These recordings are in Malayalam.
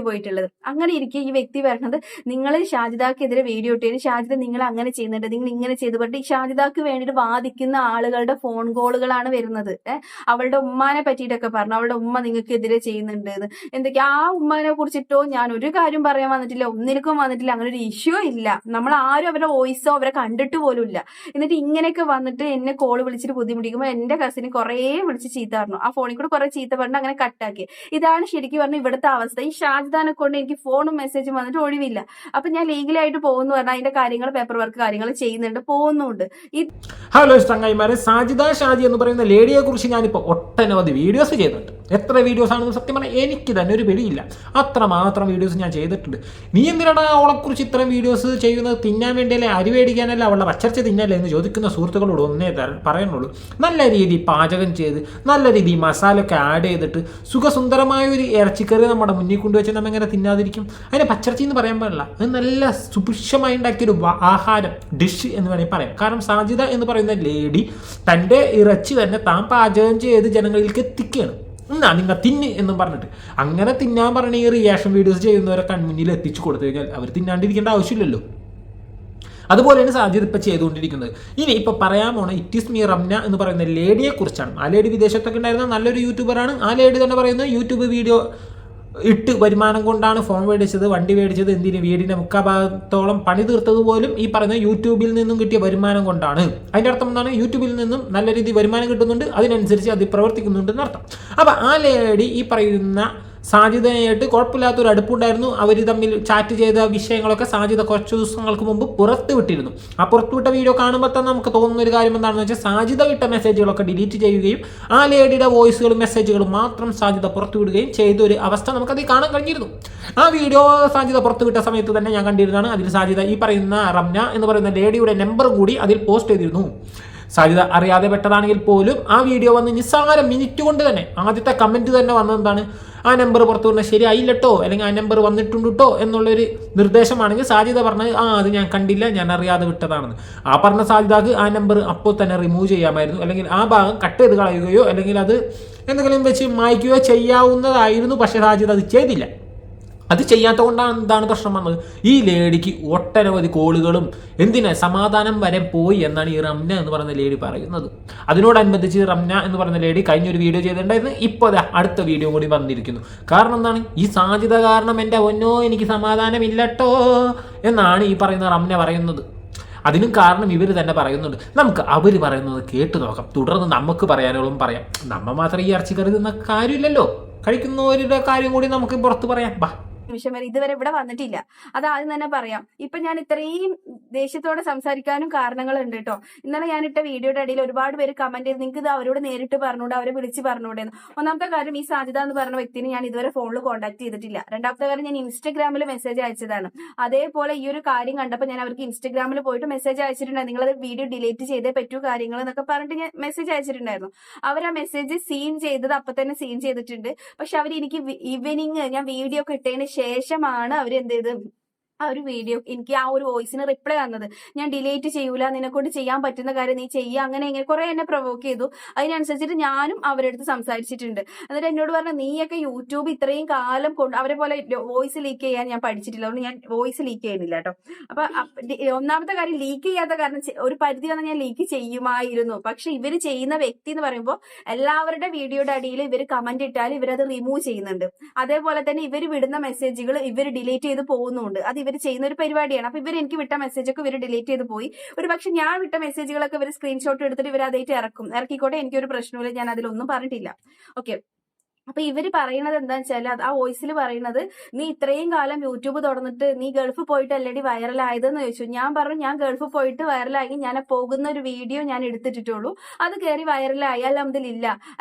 പോയിട്ടുള്ളത്. അങ്ങനെ ഇരിക്കെ ഈ വ്യക്തി പറഞ്ഞത് നിങ്ങൾ ഷാജിദാക്കെതിരെ വീഡിയോ ഇട്ടതിന് ഷാജിദ നിങ്ങൾ അങ്ങനെ ചെയ്യുന്നുണ്ട്. നിങ്ങൾ ഇങ്ങനെ ചെയ്തു. ഈ ഷാജിദാക്ക് വേണ്ടിയിട്ട് വാദിക്കുന്ന ആളുകളുടെ ഫോൺ കോളുകളാണ് വരുന്നത്. അവളുടെ ഉമ്മാനെ പറ്റിയിട്ടൊക്കെ പറഞ്ഞു. അവളുടെ ഉമ്മ നിങ്ങൾക്കെതിരെ ചെയ്യുന്നുണ്ട് എന്തൊക്കെ? ആ ഉമ്മാനെ കുറിച്ചിട്ടോ ഞാൻ ഒരു കാര്യം പറയാൻ വന്നിട്ടില്ല ഒന്നിനും വന്നിട്ടില്ല. അങ്ങനെ ഒരു ഇഷ്യൂ ഇല്ല. നമ്മൾ ആരും അവരുടെ വോയിസോ അവരെ കണ്ടിട്ട് പോലും ഇല്ല. എന്നിട്ട് ഇങ്ങനെയൊക്കെ വന്നിട്ട് എന്നെ കോൾ വിളിച്ചിട്ട് ബുദ്ധിമുട്ടിക്കുമ്പോൾ എന്റെ കസിന് കുറേ വിളിച്ച് ചീത്ത പറഞ്ഞു. ആ ഫോണിൽ കൂടെ കുറെ ചീത്ത പറഞ്ഞിട്ട് അങ്ങനെ കട്ടാക്കി ഇതാണ് ശരിക്കും പറഞ്ഞ ഇവിടുത്തെ അവസ്ഥ. ഈ ഷാജിദാനെ കൊണ്ട് എനിക്ക് ഫോണും മെസ്സേജും വന്നിട്ട് ഒഴിവില്ല. അപ്പൊ ഞാൻ ലീഗലായിട്ട് പോകുന്നു പറഞ്ഞാൽ അതിന്റെ കാര്യങ്ങൾ പേപ്പർ വർക്ക് കാര്യങ്ങൾ ചെയ്യുന്നുണ്ട് പോകുന്നുണ്ട്. ഹലോ ചങ്ങായിമാരെ സാജിദ ഷാജി എന്ന് പറയുന്ന ലേഡിയെ കുറിച്ച് ഞാനിപ്പോ ഒട്ടനവധി വീഡിയോസ് ചെയ്തിട്ടുണ്ട് എത്ര വീഡിയോസ് ആണെന്ന് സത്യം പറഞ്ഞാൽ എനിക്ക് തന്നെ ഒരു പിടിയില്ല. അത്ര മാത്രം വീഡിയോസ് ഞാൻ ചെയ്തിട്ടുണ്ട്. നീ എന്തിനാണ് അവളെക്കുറിച്ച് ഇത്രയും വീഡിയോസ് ചെയ്യുന്നത്? തിന്നാൻ വേണ്ടിയല്ലേ അരി മേടിക്കാനല്ല അവളുടെ പച്ചർച്ച തിന്നല്ലേ എന്ന് ചോദിക്കുന്ന സുഹൃത്തുക്കളോട് ഒന്നേ പറയുന്നുള്ളൂ. നല്ല രീതിയിൽ പാചകം ചെയ്ത് നല്ല രീതിയിൽ മസാല ഒക്കെ ആഡ് ചെയ്തിട്ട് സുഖസുന്ദരമായ ഒരു ഇറച്ചിക്കറി നമ്മുടെ മുന്നിൽ കൊണ്ടുവച്ച് നമ്മൾ എങ്ങനെ തിന്നാതിരിക്കും? അതിന് പച്ചർച്ച എന്ന് പറയാൻ പാടില്ല. അത് നല്ല സുഭിക്ഷമായി ഉണ്ടാക്കിയൊരു ആഹാരം ഡിഷ് എന്ന് വേണമെങ്കിൽ പറയാം. കാരണം സാജിത എന്ന് പറയുന്ന ലേഡി തന്റെ ഇറച്ചി തന്നെ താൻ പാചകം ചെയ്ത് ജനങ്ങളിലേക്ക് എത്തിക്കുകയാണ്. എന്നാ നിങ്ങൾ തിന്ന് എന്നും പറഞ്ഞിട്ട്. അങ്ങനെ തിന്നാൻ പറഞ്ഞ ഈ റിയാക്ഷൻ വീഡിയോസ് ചെയ്യുന്നവരെ കൺമുന്നിൽ എത്തിച്ചു കൊടുത്തു കഴിഞ്ഞാൽ അവർ തിന്നാണ്ടിരിക്കേണ്ട ആവശ്യമില്ലല്ലോ. അതുപോലെയാണ് സാജിദ് ഇപ്പം ചെയ്തുകൊണ്ടിരിക്കുന്നത്. ഇനി ഇപ്പോൾ പറയാൻ പോണ ഇറ്റ് ഇസ് മീ റംന എന്ന് പറയുന്ന ലേഡിയെ കുറിച്ചാണ്. ആ ലേഡി വിദേശത്തൊക്കെ ഉണ്ടായിരുന്ന നല്ലൊരു യൂട്യൂബറാണ് ആ ലേഡി തന്നെ പറയുന്നത് യൂട്യൂബ് വീഡിയോ ഇട്ട് വരുമാനം കൊണ്ടാണ് ഫോൺ മേടിച്ചത് വണ്ടി മേടിച്ചത് എന്തിന്? വീടിന്റെ മുക്കാഭാഗത്തോളം പണി തീർത്തത് പോലും ഈ പറയുന്ന യൂട്യൂബിൽ നിന്നും കിട്ടിയ വരുമാനം കൊണ്ടാണ്. അതിന്റെ അർത്ഥം എന്താണ്? യൂട്യൂബിൽ നിന്നും നല്ല രീതിയിൽ വരുമാനം കിട്ടുന്നുണ്ട് അതിനനുസരിച്ച് അത് പ്രവർത്തിക്കുന്നുണ്ട് എന്നർത്ഥം. അപ്പോൾ ആ ലേഡി ഈ പറയുന്ന സാജിതയായിട്ട് കുഴപ്പമില്ലാത്തൊരു അടുപ്പുണ്ടായിരുന്നു. അവർ തമ്മിൽ ചാറ്റ് ചെയ്ത വിഷയങ്ങളൊക്കെ സാധ്യത കുറച്ച് ദിവസങ്ങൾക്ക് മുമ്പ് പുറത്ത് വിട്ടിരുന്നു. ആ പുറത്തുവിട്ട വീഡിയോ കാണുമ്പോൾ തന്നെ നമുക്ക് തോന്നുന്ന ഒരു കാര്യം എന്താണെന്ന് വെച്ചാൽ സാധ്യത വിട്ട മെസ്സേജുകളൊക്കെ ഡിലീറ്റ് ചെയ്യുകയും ആ ലേഡിയുടെ വോയിസുകളും മെസ്സേജുകളും മാത്രം സാധ്യത പുറത്തുവിടുകയും ചെയ്ത ഒരു അവസ്ഥ നമുക്കത് കാണാൻ കഴിഞ്ഞിരുന്നു. ആ വീഡിയോ സാധ്യത പുറത്തുവിട്ട സമയത്ത് തന്നെ ഞാൻ കണ്ടിരുന്നതാണ്. അതിൽ സാധ്യത ഈ പറയുന്ന റംന എന്ന് പറയുന്ന ലേഡിയുടെ നമ്പർ കൂടി അതിൽ പോസ്റ്റ് ചെയ്തിരുന്നു. സാധ്യത അറിയാതെ പെട്ടതാണെങ്കിൽ പോലും ആ വീഡിയോ വന്ന് നിസ്സാര മിനിറ്റ് കൊണ്ട് തന്നെ ആദ്യത്തെ കമന്റ് തന്നെ വന്നതെന്താണ് ആ നമ്പർ പുറത്തു വന്നാൽ ശരിയായില്ലട്ടോ അല്ലെങ്കിൽ ആ നമ്പർ വന്നിട്ടുണ്ട് കേട്ടോ എന്നുള്ളൊരു നിർദ്ദേശമാണെങ്കിൽ സാധ്യത പറഞ്ഞത് ആ അത് ഞാൻ കണ്ടില്ല ഞാൻ അറിയാതെ വിട്ടതാണെന്ന്. ആ പറഞ്ഞ സാധ്യതക്ക് ആ നമ്പർ അപ്പോൾ തന്നെ റിമൂവ് ചെയ്യാമായിരുന്നു. അല്ലെങ്കിൽ ആ ഭാഗം കട്ട് ചെയ്ത് കളയുകയോ അല്ലെങ്കിൽ അത് എന്തെങ്കിലും വെച്ച് മായ്ക്കുകയോ ചെയ്യാവുന്നതായിരുന്നു പക്ഷേ സാധ്യത അത് ചെയ്തില്ല. അത് ചെയ്യാത്ത കൊണ്ടാണ് എന്താണ് പ്രശ്നം വന്നത്? ഈ ലേഡിക്ക് ഒട്ടനവധി കോളുകളും എന്തിനാ സമാധാനം വരെ പോയി എന്നാണ് ഈ റംന എന്ന് പറയുന്ന ലേഡി പറയുന്നത്. അതിനോടനുബന്ധിച്ച് റംന എന്ന് പറയുന്ന ലേഡി കഴിഞ്ഞൊരു വീഡിയോ ചെയ്തിട്ടുണ്ടായിരുന്നു. ഇപ്പോൾ ദാ അടുത്ത വീഡിയോ കൂടി വന്നിരിക്കുന്നു. കാരണം എന്താണ്? ഈ സാധ്യത കാരണം എന്റെ ഒന്നോ എനിക്ക് സമാധാനമില്ലട്ടോ എന്നാണ് ഈ പറയുന്ന റംന പറയുന്നത്. അതിനും കാരണം ഇവർ തന്നെ പറയുന്നുണ്ട്. നമുക്ക് അവർ പറയുന്നത് കേട്ട് നോക്കാം. തുടർന്ന് നമുക്ക് പറയാനുള്ളതും പറയാം. നമ്മൾ മാത്രം ഈ ഇറച്ചിക്കറി തിന്ന കാര്യമില്ലല്ലോ. കഴിക്കുന്നവരുടെ കാര്യം കൂടി നമുക്ക് പുറത്ത് പറയാം. ബാ. നിമിഷം വരെ ഇതുവരെ ഇവിടെ വന്നിട്ടില്ല. അത് ആദ്യം തന്നെ പറയാം. ഇപ്പൊ ഞാൻ ഇത്രയും ദേഷ്യത്തോടെ സംസാരിക്കാനും കാരണങ്ങൾ ഉണ്ട് കേട്ടോ ഇന്നലെ ഞാൻ ഇട്ട വീഡിയോയുടെ ഇടയിൽ ഒരുപാട് പേര് കമന്റ് ചെയ്ത്. നിങ്ങൾക്ക് ഇത് അവരോട് നേരിട്ട് പറഞ്ഞൂടെ അവരെ വിളിച്ച് പറഞ്ഞൂടെ ഒന്നാമത്തെ കാര്യം ഈ സാധ്യത എന്ന് പറഞ്ഞ വ്യക്തിനെ ഞാൻ ഇതുവരെ ഫോണിൽ കോൺടാക്ട് ചെയ്തിട്ടില്ല. രണ്ടാമത്തെ കാര്യം ഞാൻ ഇൻസ്റ്റഗ്രാമിൽ മെസ്സേജ് അയച്ചതാണ്. അതേപോലെ ഈ ഒരു കാര്യം കണ്ടപ്പോൾ ഞാൻ അവർക്ക് ഇൻസ്റ്റഗ്രാമിൽ പോയിട്ട് മെസ്സേജ് അയച്ചിട്ടുണ്ടായിരുന്നു. നിങ്ങളത് വീഡിയോ ഡിലീറ്റ് ചെയ്തേ പറ്റൂ കാര്യങ്ങൾ എന്നൊക്കെ പറഞ്ഞിട്ട് ഞാൻ മെസ്സേജ് അയച്ചിട്ടുണ്ടായിരുന്നു. അവർ ആ മെസ്സേജ് സീൻ ചെയ്തത് അപ്പൊ തന്നെ സീൻ ചെയ്തിട്ടുണ്ട്. പക്ഷെ അവർ എനിക്ക് ഈവനിങ് ഞാൻ വീഡിയോ ഒക്കെ ഇട്ടതിന് ശേഷമാണ് അവർ എന്ത് ചെയ്ത് ആ ഒരു വീഡിയോ എനിക്ക് ആ ഒരു വോയിസിന് റിപ്ലൈ തന്നത് ഞാൻ ഡിലീറ്റ് ചെയ്യൂല നിന്നെ കൊണ്ട് ചെയ്യാൻ പറ്റുന്ന കാര്യം നീ ചെയ്യുക അങ്ങനെ ഇങ്ങനെ കുറെ എന്നെ പ്രൊവോക്ക് ചെയ്തു. അതിനനുസരിച്ചിട്ട് ഞാനും അവരുടെ അടുത്ത് സംസാരിച്ചിട്ടുണ്ട്. എന്നിട്ട് എന്നോട് പറഞ്ഞു നീയൊക്കെ യൂട്യൂബ് ഇത്രയും കാലം കൊണ്ട് അവരെ പോലെ വോയിസ് ലീക്ക് ചെയ്യാൻ ഞാൻ പഠിച്ചിട്ടില്ല. അതുകൊണ്ട് ഞാൻ വോയിസ് ലീക്ക് ചെയ്യുന്നില്ല കേട്ടോ അപ്പൊ ഒന്നാമത്തെ കാര്യം ലീക്ക് ചെയ്യാത്ത കാരണം ഒരു പരിധി വന്നാൽ ഞാൻ ലീക്ക് ചെയ്യുമായിരുന്നു. പക്ഷെ ഇവർ ചെയ്യുന്ന വ്യക്തി എന്ന് പറയുമ്പോൾ എല്ലാവരുടെ വീഡിയോയുടെ അടിയിൽ ഇവർ കമന്റ് ഇട്ടാൽ ഇവരത് റിമൂവ് ചെയ്യുന്നുണ്ട്. അതേപോലെ തന്നെ ഇവർ വിടുന്ന മെസ്സേജുകൾ ഇവർ ഡിലീറ്റ് ചെയ്ത് പോകുന്നുണ്ട്. അത് ഇവർ ചെയ്യുന്ന ഒരു പരിപാടിയാണ്. അപ്പൊ ഇവർ എനിക്ക് വിട്ട മെസ്സേജ് ഒക്കെ ഇവർ ഡിലീറ്റ് ചെയ്ത് പോയി. ഒരു പക്ഷെ ഞാൻ വിട്ട മെസ്സേജുകളൊക്കെ ഇവർ സ്ക്രീൻഷോട്ട് എടുത്തിട്ട് ഇവർ അതായിട്ട് ഇറക്കും. ഇറക്കിക്കോട്ടെ എനിക്കൊരു പ്രശ്നമില്ല ഞാൻ അതിലൊന്നും പറഞ്ഞിട്ടില്ല. ഓക്കെ അപ്പൊ ഇവർ പറയുന്നത് എന്താന്ന് വെച്ചാൽ ആ വോയിസിൽ പറയുന്നത് നീ ഇത്രയും കാലം യൂട്യൂബ് തുറന്നിട്ട് നീ ഗൾഫ് പോയിട്ട് അല്ലടി വൈറലായതെന്ന് ചോദിച്ചു. ഞാൻ പറഞ്ഞു ഞാൻ ഗൾഫ് പോയിട്ട് വൈറലായി ഞാൻ പോകുന്ന ഒരു വീഡിയോ ഞാൻ എടുത്തിട്ടുള്ളൂ അത് കയറി വൈറലായി. അല്ല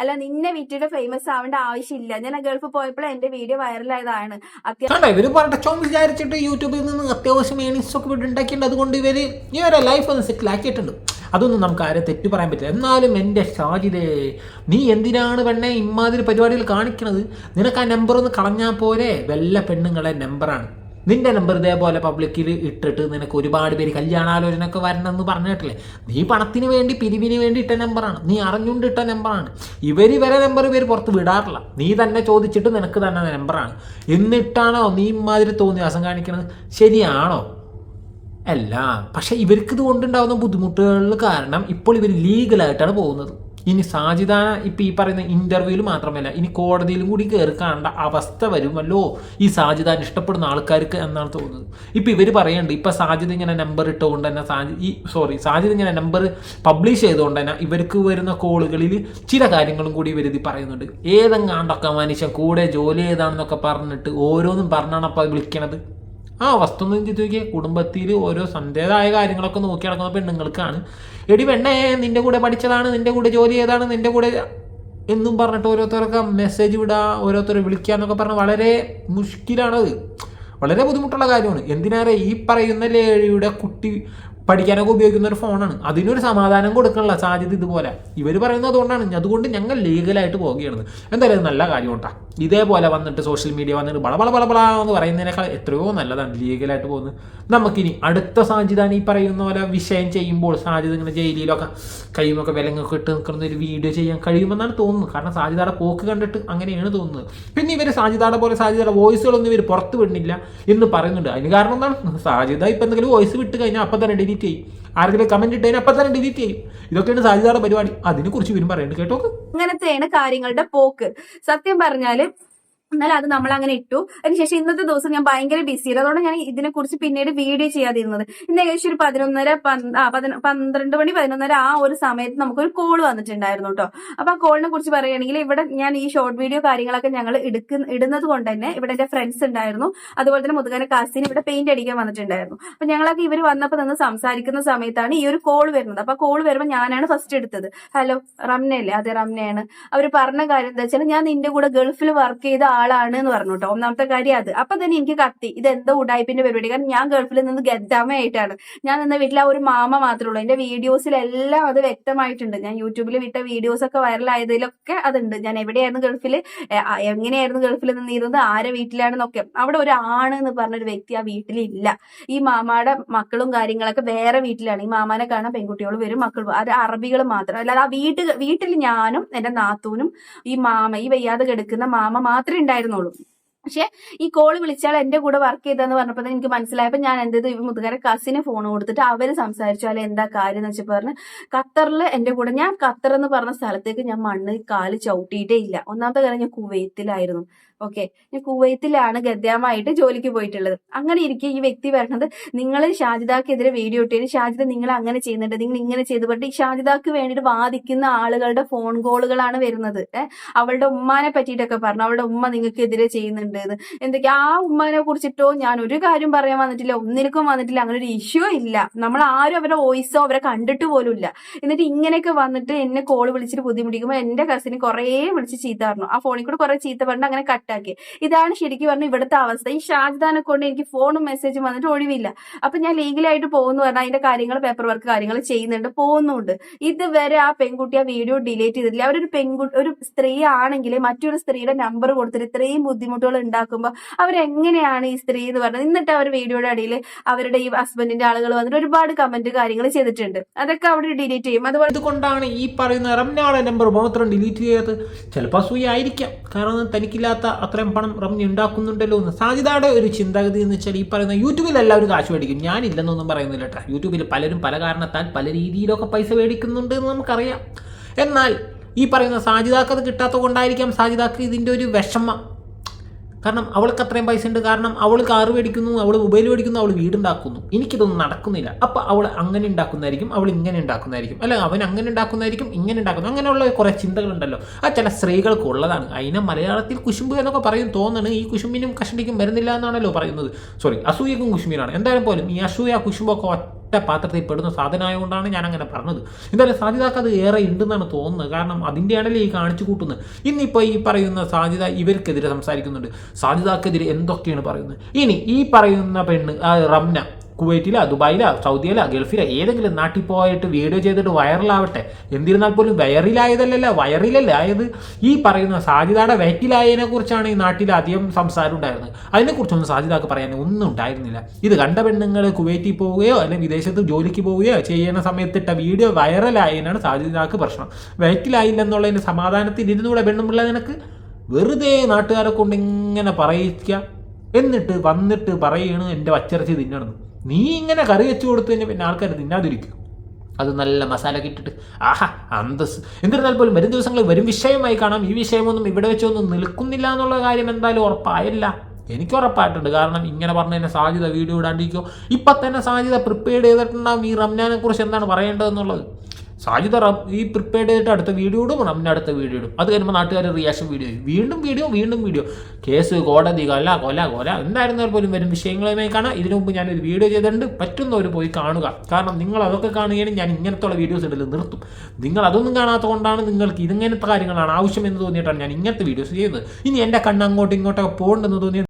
അല്ല നിന്നെ വിറ്റിയുടെ ഫേമസ് ആവേണ്ട ആവശ്യമില്ല. ഞാൻ ഗൾഫ് പോയപ്പോൾ എന്റെ വീഡിയോ വൈറലായതാണ്. അത്യാവശ്യം വിചാരിച്ചിട്ട് യൂട്യൂബിൽ നിന്ന് അത്യാവശ്യം ഒക്കെ ഉണ്ടാക്കിയിട്ടുണ്ട്. അതുകൊണ്ട് ഇവർ ഒരു ലൈഫ് ഒന്ന് സെറ്റിൽ ആക്കിയിട്ടുണ്ട് അതൊന്നും നമുക്ക് ആരെ തെറ്റു പറയാൻ പറ്റില്ല. എന്നാലും എന്റെ ഷാജിദേ നീ എന്തിനാണ് പെണ്ണെ ഇമ്മാതിരി പരിപാടികൾ കാണിക്കണത്? നിനക്ക് ആ നമ്പർ ഒന്ന് കളഞ്ഞാൽ പോലെ വല്ല പെണ്ണുങ്ങളെ നമ്പറാണ് നിന്റെ നമ്പർ ഇതേപോലെ പബ്ലിക്കിൽ ഇട്ടിട്ട് നിനക്ക് ഒരുപാട് പേര് കല്യാണാലോചന ഒക്കെ വരണമെന്ന് പറഞ്ഞു കേട്ടില്ലേ? നീ പണത്തിന് വേണ്ടി പിരിവിന് വേണ്ടി ഇട്ട നമ്പറാണ് നീ അറിഞ്ഞുകൊണ്ട് ഇട്ട നമ്പറാണ് ഇവർ വരെ നമ്പർ പേര് പുറത്ത് വിടാറില്ല. നീ തന്നെ ചോദിച്ചിട്ട് നിനക്ക് തന്നെ നമ്പറാണ് എന്നിട്ടാണോ നീ ഇമാതിരി തോന്നിയാസം കാണിക്കുന്നത് ശരിയാണോ? അല്ല പക്ഷേ ഇവർക്ക് ഇത് കൊണ്ടുണ്ടാകുന്ന ബുദ്ധിമുട്ടുകൾ കാരണം ഇപ്പോൾ ഇവർ ലീഗലായിട്ടാണ് പോകുന്നത്. ഇനി സാജിത ഇപ്പം ഈ പറയുന്ന ഇന്റർവ്യൂവിൽ മാത്രമല്ല ഇനി കോടതിയിലും കൂടി കയറി കാണേണ്ട അവസ്ഥ വരുമല്ലോ ഈ സാജിദാൻ ഇഷ്ടപ്പെടുന്ന ആൾക്കാർക്ക് എന്നാണ് തോന്നുന്നത്. ഇപ്പം ഇവർ പറയുന്നുണ്ട് ഇപ്പം സാജിദ് ഇങ്ങനെ നമ്പർ ഇട്ടുകൊണ്ട് തന്നെ സാജി ഈ സോറി സാജിദ് ഇങ്ങനെ നമ്പർ പബ്ലിഷ് ചെയ്തുകൊണ്ട് തന്നെ ഇവർക്ക് വരുന്ന കോളുകളിൽ ചില കാര്യങ്ങളും കൂടി ഇവർ ഇത് പറയുന്നുണ്ട്. ഏതെങ്ങാണ്ടൊക്കെ മനുഷ്യൻ കൂടെ ജോലി ചെയ്താണെന്നൊക്കെ പറഞ്ഞിട്ട് ഓരോന്നും പറഞ്ഞാണ് അപ്പോൾ വിളിക്കണത്. ആ അവസ്ഥ ഒന്ന് ചിന്തിച്ച് നോക്കിയാൽ കുടുംബത്തിൽ ഓരോ സന്ധ്യതായ കാര്യങ്ങളൊക്കെ നോക്കി നടക്കുന്ന പെണ്ണുങ്ങൾക്കാണ്. എടി പെണ്ണേ നിന്റെ കൂടെ പഠിച്ചതാണ് നിന്റെ കൂടെ ജോലി ചെയ്താണ് നിന്റെ കൂടെ എന്നും പറഞ്ഞിട്ട് ഓരോരുത്തരൊക്കെ മെസ്സേജ് വിടുക ഓരോരുത്തരെ വിളിക്കുക എന്നൊക്കെ പറഞ്ഞാൽ വളരെ മുഷ്കിലാണത്. വളരെ ബുദ്ധിമുട്ടുള്ള കാര്യമാണ്. എന്തിനേറെ ഈ പറയുന്ന ലേഴിയുടെ കുട്ടി പഠിക്കാനൊക്കെ ഉപയോഗിക്കുന്ന ഒരു ഫോണാണ് അതിനൊരു സമാധാനം കൊടുക്കാനുള്ള സാധ്യത ഇതുപോലെ. ഇവർ പറയുന്നത് അതുകൊണ്ടാണ്. അതുകൊണ്ട് ഞങ്ങൾ ലീഗലായിട്ട് പോവുകയാണ്. എന്തായാലും നല്ല കാര്യം കേട്ടോ. ഇതേപോലെ വന്നിട്ട് സോഷ്യൽ മീഡിയ വന്നിട്ട് ബള ബള ബള എന്ന് പറയുന്നതിനേക്കാൾ എത്രയോ നല്ലതാണ് ലീഗലായിട്ട് പോകുന്നത്. നമുക്കിനി അടുത്ത സാധ്യത ഈ പറയുന്ന പോലെ വിഷയം ചെയ്യുമ്പോൾ സാധ്യത ഇങ്ങനെ ജയിലിലൊക്കെ കൈമൊക്കെ വിലങ്ങൊക്കെ ഇട്ട് നിൽക്കുന്ന ഒരു വീഡിയോ ചെയ്യാൻ കഴിയുമെന്നാണ് തോന്നുന്നത്. കാരണം സാധ്യതയുടെ പോക്ക് കണ്ടിട്ട് അങ്ങനെയാണ് തോന്നുന്നത്. പിന്നെ ഇവർ സാധ്യതയുടെ പോലെ സാധ്യതയുടെ വോയിസുകളൊന്നും ഇവർ പുറത്ത് വിടുന്നില്ല എന്ന് പറയുന്നുണ്ട്. അതിന് കാരണം എന്താണ്? സാധ്യത ഇപ്പം എന്തെങ്കിലും വോയിസ് വിട്ട് കഴിഞ്ഞാൽ അപ്പം തന്നെ ഡിലീറ്റ് ചെയ്യും. ആരെങ്കിലും കമന്റ് ഇട്ടതിന് അപ്പൊ തന്നെ ഡിലീറ്റ് ചെയ്യും. ഇതൊക്കെയാണ് സാധ്യതയുടെ പരിപാടി. അതിനെക്കുറിച്ച് വരും പറയുന്നത് കേട്ടോ അങ്ങനത്തെയാണ് കാര്യങ്ങളുടെ പോക്ക്. സത്യം പറഞ്ഞാൽ എന്നാൽ അത് നമ്മൾ അങ്ങനെ ഇട്ടു. അതിനുശേഷം ഇന്നത്തെ ദിവസം ഞാൻ ഭയങ്കര ബിസി ആയിരുന്നു. അതുകൊണ്ട് ഞാൻ ഇതിനെ കുറിച്ച് പിന്നീട് വീഡിയോ ചെയ്യാതിരുന്നത്. ഇന്ന് ഏകദേശം ഒരു പതിനൊന്നര പന്ത്രണ്ട് മണി പതിനൊന്നര ആ ഒരു സമയത്ത് നമുക്കൊരു കോൾ വന്നിട്ടുണ്ടായിരുന്നു കേട്ടോ അപ്പൊ ആ കോളിനെ കുറിച്ച് പറയുകയാണെങ്കിൽ ഇവിടെ ഞാൻ ഈ ഷോർട്ട് വീഡിയോ കാര്യങ്ങളൊക്കെ ഞങ്ങൾ എടുക്കുന്ന ഇടുന്നത് കൊണ്ട് തന്നെ ഇവിടെ എന്റെ ഫ്രണ്ട്സ് ഉണ്ടായിരുന്നു. അതുപോലെ തന്നെ മുതുകാന കാസിന് ഇവിടെ പെയിന്റ് അടിക്കാൻ വന്നിട്ടുണ്ടായിരുന്നു. അപ്പൊ ഞങ്ങളൊക്കെ ഇവർ വന്നപ്പോൾ നിന്ന് സംസാരിക്കുന്ന സമയത്താണ് ഈ ഒരു കോൾ വരുന്നത്. അപ്പൊ കോൾ വരുമ്പോൾ ഞാനാണ് ഫസ്റ്റ് എടുത്തത്. ഹലോ റംനയല്ലേ? അതെ റംനയാണ്. അവർ പറഞ്ഞ കാര്യം എന്താ വെച്ചാൽ ഞാൻ നിന്റെ കൂടെ ഗൾഫിൽ വർക്ക് ചെയ്ത ആളാണ് എന്ന് പറഞ്ഞു കേട്ടോ ഒന്നാമത്തെ കാര്യം അത്. അപ്പൊ തന്നെ എനിക്ക് കത്തി. ഇത് എന്തോ ഉടായ്പിന്റെ പരിപാടി? കാരണം ഞാൻ ഗൾഫിൽ നിന്ന് ഗദ്ദാമയായിട്ടാണ്. ഞാൻ നിന്ന വീട്ടിൽ ആ ഒരു മാമ മാത്രമേ ഉള്ളൂ. എന്റെ വീഡിയോസിലെല്ലാം അത് വ്യക്തമായിട്ടുണ്ട്. ഞാൻ യൂട്യൂബിൽ വിട്ട വീഡിയോസ് ഒക്കെ വൈറലായതിലൊക്കെ അതുണ്ട്. ഞാൻ എവിടെയായിരുന്നു ഗൾഫിൽ എങ്ങനെയായിരുന്നു ഗൾഫിൽ നിന്നിരുന്നത്? ആരെ വീട്ടിലാണെന്നൊക്കെ. അവിടെ ഒരു ആണ് എന്ന് പറഞ്ഞ ഒരു വ്യക്തി ആ വീട്ടിലില്ല. ഈ മാമയുടെ മക്കളും കാര്യങ്ങളൊക്കെ വേറെ വീട്ടിലാണ്. ഈ മാമാനെ കാണാൻ പെൺകുട്ടികൾ വരും മക്കൾ അത് അറബികൾ മാത്രം. അല്ലാതെ ആ വീട്ടിൽ ഞാനും എന്റെ നാത്തൂനും ഈ മാമ ഈ വയ്യാതെ കിടക്കുന്ന മാമ മാത്രമേ ഉണ്ടായിരുന്നുള്ളൂ. പക്ഷെ ഈ കോൾ വിളിച്ചാൽ എന്റെ കൂടെ വർക്ക് ചെയ്തെന്ന് പറഞ്ഞപ്പോൾ എനിക്ക് മനസ്സിലായപ്പോൾ ഞാൻ എന്ത് ചെയ്തു? മുതുകര കസിന് ഫോൺ കൊടുത്തിട്ട് അവർ സംസാരിച്ചു. അല്ലെ എന്താ കാര്യം? എന്ന് വെച്ചപ്പോൾ പറഞ്ഞ് ഖത്തറിൽ എന്റെ കൂടെ ഞാൻ ഖത്തർ എന്ന് പറഞ്ഞ സ്ഥലത്തേക്ക് ഞാൻ മണ്ണ് കാൽ ചവിട്ടിയിട്ടേ ഇല്ല. ഒന്നാമത്തെ കാര്യം ഞാൻ കുവൈത്തിലായിരുന്നു. ഓക്കെ. ഞാൻ കുവൈത്തിലാണ് ഗദ്യാമായിട്ട് ജോലിക്ക് പോയിട്ടുള്ളത്. അങ്ങനെ ഇരിക്കെ ഈ വ്യക്തി പറഞ്ഞത് നിങ്ങൾ ഷാജിദാക്കെതിരെ വീഡിയോ ഇട്ടതിന് ഷാജിദ നിങ്ങൾ അങ്ങനെ ചെയ്യുന്നുണ്ട്. നിങ്ങൾ ഇങ്ങനെ ചെയ്തു. പറഞ്ഞിട്ട് ഈ ഷാജിദാക്ക് വേണ്ടിയിട്ട് വാദിക്കുന്ന ആളുകളുടെ ഫോൺ കോളുകളാണ് വരുന്നത്. അവളുടെ ഉമ്മാനെ പറ്റിയിട്ടൊക്കെ പറഞ്ഞു. അവളുടെ ഉമ്മ നിങ്ങൾക്കെതിരെ ചെയ്യുന്നുണ്ട് എന്തൊക്കെ? ആ ഉമ്മാനെ കുറിച്ചിട്ടോ ഞാൻ ഒരു കാര്യം പറയാൻ വന്നിട്ടില്ല. ഒന്നിനും വന്നിട്ടില്ല. അങ്ങനെ ഒരു ഇഷ്യൂ ഇല്ല. നമ്മൾ ആരും അവരുടെ വോയിസോ അവരെ കണ്ടിട്ട് പോലും ഇല്ല. എന്നിട്ട് ഇങ്ങനെയൊക്കെ വന്നിട്ട് എന്നെ കോൾ വിളിച്ചിട്ട് ബുദ്ധിമുട്ടിക്കുമ്പോൾ എന്റെ കസിന് കുറേ വിളിച്ച് ചീത്ത പറഞ്ഞു. ആ ഫോണിൽ കൂടെ കുറെ ചീത്ത പറഞ്ഞിട്ട് അങ്ങനെ കട്ടാക്കി. ഇതാണ് ശരിക്കും പറഞ്ഞ ഇവിടുത്തെ അവസ്ഥ. ഈ ഷാജ്ദാനെ കൊണ്ട് എനിക്ക് ഫോണും മെസ്സേജും വന്നിട്ട് ഒഴിവില്ല. അപ്പൊ ഞാൻ ലീഗലായിട്ട് പോകുന്നു പറഞ്ഞാൽ അതിന്റെ കാര്യങ്ങൾ പേപ്പർ വർക്ക് കാര്യങ്ങൾ ചെയ്യുന്നുണ്ട് പോകുന്നുണ്ട്. ഇതുവരെ ആ പെൺകുട്ടി ആ വീഡിയോ ഡിലീറ്റ് ചെയ്തിട്ടില്ല. അവരൊരു പെൺകുട്ടി ഒരു സ്ത്രീ ആണെങ്കിൽ മറ്റൊരു സ്ത്രീയുടെ നമ്പർ കൊടുത്തിട്ട് ഇത്രയും ബുദ്ധിമുട്ടുകൾ ഉണ്ടാക്കുമ്പോൾ അവരെങ്ങനെയാണ് ഈ സ്ത്രീ എന്ന് പറഞ്ഞത്? എന്നിട്ട് അവർ വീഡിയോയുടെ അടിയിൽ അവരുടെ ഈ ഹസ്ബൻഡിന്റെ ആളുകൾ വന്നിട്ട് ഒരുപാട് കമന്റ് കാര്യങ്ങൾ ചെയ്തിട്ടുണ്ട്. അതൊക്കെ അവിടെ ഡിലീറ്റ് ചെയ്യും. അതുപോലെ ഇതുകൊണ്ടാണ് ഈ പറയുന്ന റംനാളെ നമ്പർ മാത്രം ഡിലീറ്റ് ചെയ്യാത്തത് ചിലപ്പോൾ അസൂയ ആയിരിക്കാം. കാരണം തനിക്കില്ലാത്ത അത്രയും പണം റംനി ഉണ്ടാക്കുന്നുണ്ടല്ലോ എന്ന്. സാജിദയുടെ ഒരു ചിന്താഗതി എന്ന് വെച്ചാൽ ഈ പറയുന്ന യൂട്യൂബിൽ എല്ലാവരും കാശ് മേടിക്കും. ഞാനില്ലെന്നൊന്നും പറയുന്നില്ല കേട്ടോ. യൂട്യൂബിൽ പലരും പല കാരണത്താൽ പല രീതിയിലൊക്കെ പൈസ മേടിക്കുന്നുണ്ട് എന്ന് നമുക്കറിയാം. എന്നാൽ ഈ പറയുന്ന അത് കിട്ടാത്തത് കൊണ്ടായിരിക്കാം സാജിദാക്ക് ഇതിന്റെ ഒരു വിഷമം. കാരണം അവൾക്ക് അത്രയും പൈസ ഉണ്ട്. കാരണം അവൾ കാറ് മേടിക്കുന്നു അവൾ മൊബൈൽ മേടിക്കുന്നു അവൾ വീടുണ്ടാക്കുന്നു. എനിക്കിതൊന്നും നടക്കുന്നില്ല. അപ്പോൾ അവൾ അങ്ങനെ ഉണ്ടാക്കുന്നതായിരിക്കും അവൾ ഇങ്ങനെ ഉണ്ടാക്കുന്നതായിരിക്കും. അല്ല അവൻ അങ്ങനെ ഉണ്ടാക്കുന്നതായിരിക്കും ഇങ്ങനെ ഉണ്ടാക്കുന്നു. അങ്ങനെയുള്ള കുറേ ചിന്തകളുണ്ടല്ലോ. ആ ചില സ്ത്രീകൾക്ക് ഉള്ളതാണ്. അതിനെ മലയാളത്തിൽ കുശുമ്പ് എന്നൊക്കെ പറയും തോന്നുന്നു ഈ കുശുമ്പിനും കഷണ്ടിക്കും വരുന്നില്ല എന്നാണല്ലോ പറയുന്നത്. സോറി അസൂയക്കും കുശുമ്പിനാണ്. എന്തായാലും പോലും ഈ അസൂയ കുശുമ്പൊക്കെ ഒറ്റ പാത്രത്തിൽ പെടുന്ന സാധനമായതുകൊണ്ടാണ് ഞാൻ അങ്ങനെ പറഞ്ഞത്. എന്തായാലും സാധ്യതക്ക് അത് ഏറെ ഉണ്ടെന്നാണ് തോന്നുന്നത്. കാരണം അതിന്റെയാണല്ലോ ഈ കാണിച്ചു കൂട്ടുന്നത്. ഇന്നിപ്പോൾ ഈ പറയുന്ന സാധ്യത ഇവർക്കെതിരെ സംസാരിക്കുന്നുണ്ട്. സാധ്യതക്കെതിരെ എന്തൊക്കെയാണ് പറയുന്നത്? ഇനി ഈ പറയുന്ന പെണ്ണ് റംന കുവൈറ്റിലോ ദുബായിലോ സൗദിയിലോ ഗൾഫിലോ ഏതെങ്കിലും നാട്ടിൽ പോയിട്ട് വീഡിയോ ചെയ്തിട്ട് വൈറലാവട്ടെ. എന്നിരുന്നാൽ പോലും വൈറലായതല്ലല്ല വൈറലല്ല ആയത്? ഈ പറയുന്ന സാജിദയുടെ വയറ്റിലായതിനെ കുറിച്ചാണ് ഈ നാട്ടിൽ അധികം സംസാരം ഉണ്ടായിരുന്നത്. അതിനെക്കുറിച്ചൊന്നും സാജിദാക്ക് പറയാൻ ഒന്നും ഉണ്ടായിരുന്നില്ല. ഇത് കണ്ട പെണ്ണുങ്ങൾ കുവൈറ്റിൽ പോവുകയോ അല്ലെങ്കിൽ വിദേശത്ത് ജോലിക്ക് പോവുകയോ ചെയ്യുന്ന സമയത്തിട്ട വീഡിയോ വൈറലായതിനാണ് സാജിദാക്ക് പ്രശ്നം. വയറ്റിലായില്ലെന്നുള്ളതിന് സമാധാനത്തിൽ ഇരുന്നൂടെ പെണ്ണുമുള്ള നിനക്ക്? വെറുതെ നാട്ടുകാരെ കൊണ്ട് ഇങ്ങനെ പറയിക്കുക എന്നിട്ട് വന്നിട്ട് പറയണ് എന്റെ വച്ചിറച്ചി തിന്നണം നീ ഇങ്ങനെ കറി വെച്ച് കഴിഞ്ഞാൽ പിന്നെ ആൾക്കാർ തിന്നാതിരിക്കും? അത് നല്ല മസാല കിട്ടിട്ട്. ആഹാ അന്തസ് എന്നിരുന്നാൽ പോലും വരും ദിവസങ്ങളിൽ വരും വിഷയമായി കാണാം. ഈ വിഷയമൊന്നും ഇവിടെ വെച്ചൊന്നും നിൽക്കുന്നില്ല എന്നുള്ള കാര്യം എന്തായാലും ഉറപ്പായല്ല. എനിക്ക് ഉറപ്പായിട്ടുണ്ട്. കാരണം ഇങ്ങനെ പറഞ്ഞതിന് സാധ്യത വീഡിയോ ഇടാണ്ടിരിക്കുമോ ഇപ്പം തന്നെ സാധ്യത പ്രിപ്പയർ ചെയ്തിട്ടുണ്ടാവും ഈ റംനാനെ കുറിച്ച് എന്താണ് പറയേണ്ടതെന്നുള്ളത്. സാജിദ റബ് ഈ പ്രിപ്പയർഡ് ചെയ്തിട്ട് അടുത്ത വീഡിയോ ഇടും റമ്മിന്റെ അടുത്ത വീഡിയോ ഇടും അത് കഴിയുമ്പോൾ നാട്ടുകാർ റിയാക്ഷൻ വീഡിയോ വീണ്ടും വീഡിയോ വീണ്ടും വീഡിയോ കേസ് കോടതി കൊല കൊല കൊല. എന്തായിരുന്നാൽ പോലും വരും വിഷയങ്ങളുമായി കാണാം. ഇതിനു മുമ്പ് ഞാനൊരു വീഡിയോ ചെയ്തിട്ടുണ്ട്. പറ്റുന്നവർ പോയി കാണുക. കാരണം നിങ്ങൾ അതൊക്കെ കാണുകയാണെങ്കിൽ ഞാൻ ഇങ്ങനത്തുള്ള വീഡിയോസ് ഇടൽ നിർത്തും. നിങ്ങൾ അതൊന്നും കാണാത്തത് കൊണ്ടാണ് നിങ്ങൾക്ക് ഇതിങ്ങനത്തെ കാര്യങ്ങളാണ് ആവശ്യമെന്ന് തോന്നിയിട്ടാണ് ഞാൻ ഇങ്ങനത്തെ വീഡിയോസ് ചെയ്യുന്നത്. ഇനി എന്റെ കണ്ണ് അങ്ങോട്ടും ഇങ്ങോട്ടൊക്കെ പോകണ്ടെന്ന് തോന്നിയത്